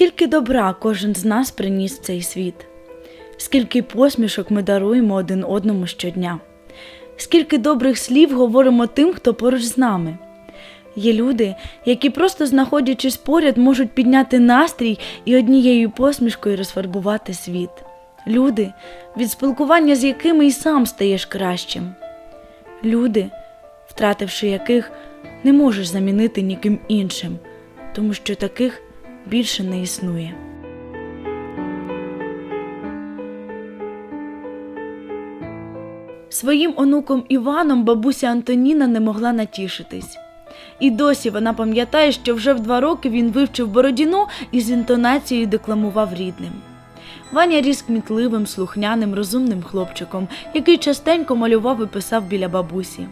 Скільки добра кожен з нас приніс цей світ, скільки посмішок ми даруємо один одному щодня, скільки добрих слів говоримо тим, хто поруч з нами. Є люди, які просто знаходячись поряд, можуть підняти настрій і однією посмішкою розфарбувати світ. Люди, від спілкування з якими і сам стаєш кращим. Люди, втративши яких, не можеш замінити ніким іншим, тому що таких більше не існує. Своїм онуком Іваном бабуся Антоніна не могла натішитись. І досі вона пам'ятає, що вже в два роки він вивчив бородіну і з інтонацією декламував рідним. Ваня ріс кмітливим, слухняним, розумним хлопчиком, який частенько малював і писав біля бабусі.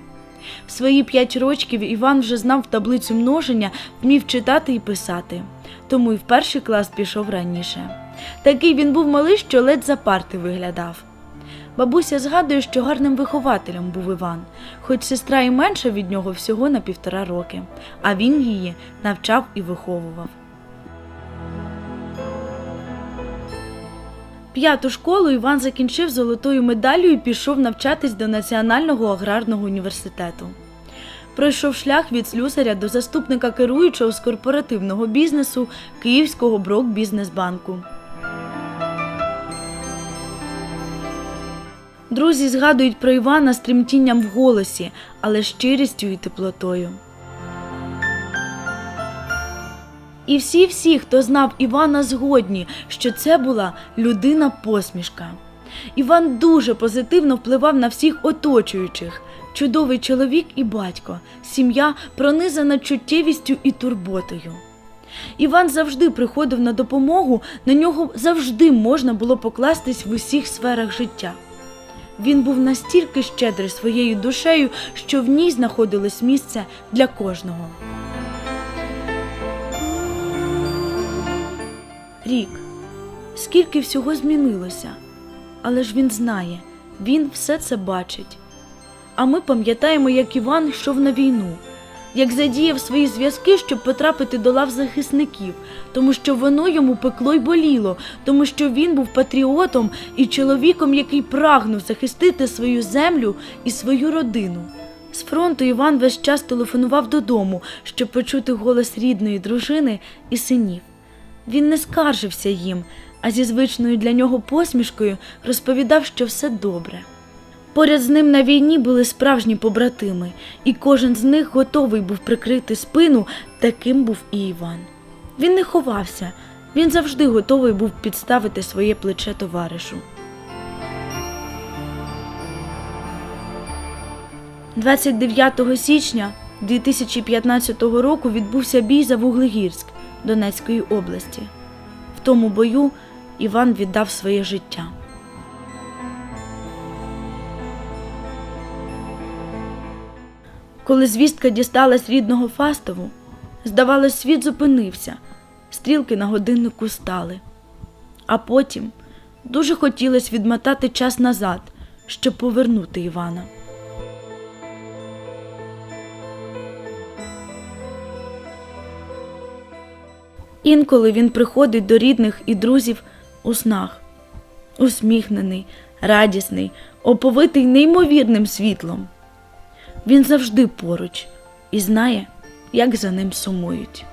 В свої п'ять рочків Іван вже знав таблицю множення, вмів читати і писати, тому і в перший клас пішов раніше. Такий він був малий, що ледь за парти виглядав. Бабуся згадує, що гарним вихователем був Іван, хоч сестра і менша від нього всього на півтора роки, а він її навчав і виховував. П'яту школу Іван закінчив золотою медаллю і пішов навчатись до Національного аграрного університету. Пройшов шлях від слюсаря до заступника керуючого з корпоративного бізнесу Київського Брок-Бізнесбанку. Друзі згадують про Івана з в голосі, але щирістю і теплотою. І всі-всі, хто знав Івана, згодні, що це була людина посмішка. Іван дуже позитивно впливав на всіх оточуючих. Чудовий чоловік і батько, сім'я пронизана чуттєвістю і турботою. Іван завжди приходив на допомогу, на нього завжди можна було покластись в усіх сферах життя. Він був настільки щедрий своєю душею, що в ній знаходилось місце для кожного. Рік. Скільки всього змінилося. Але ж він знає, він все це бачить. А ми пам'ятаємо, як Іван йшов на війну, як задіяв свої зв'язки, щоб потрапити до лав захисників, тому що воно йому пекло й боліло, тому що він був патріотом і чоловіком, який прагнув захистити свою землю і свою родину. З фронту Іван весь час телефонував додому, щоб почути голос рідної дружини і синів. Він не скаржився їм, а зі звичною для нього посмішкою розповідав, що все добре. Поряд з ним на війні були справжні побратими, і кожен з них готовий був прикрити спину, таким був і Іван. Він не ховався, він завжди готовий був підставити своє плече товаришу. 29 січня 2015 року відбувся бій за Вуглегірськ Донецької області. В тому бою Іван віддав своє життя. Коли звістка дісталась рідного Фастову, здавалось, світ зупинився, стрілки на годиннику стали. А потім дуже хотілося відмотати час назад, щоб повернути Івана. Інколи він приходить до рідних і друзів у снах, усміхнений, радісний, оповитий неймовірним світлом. Він завжди поруч і знає, як за ним сумують.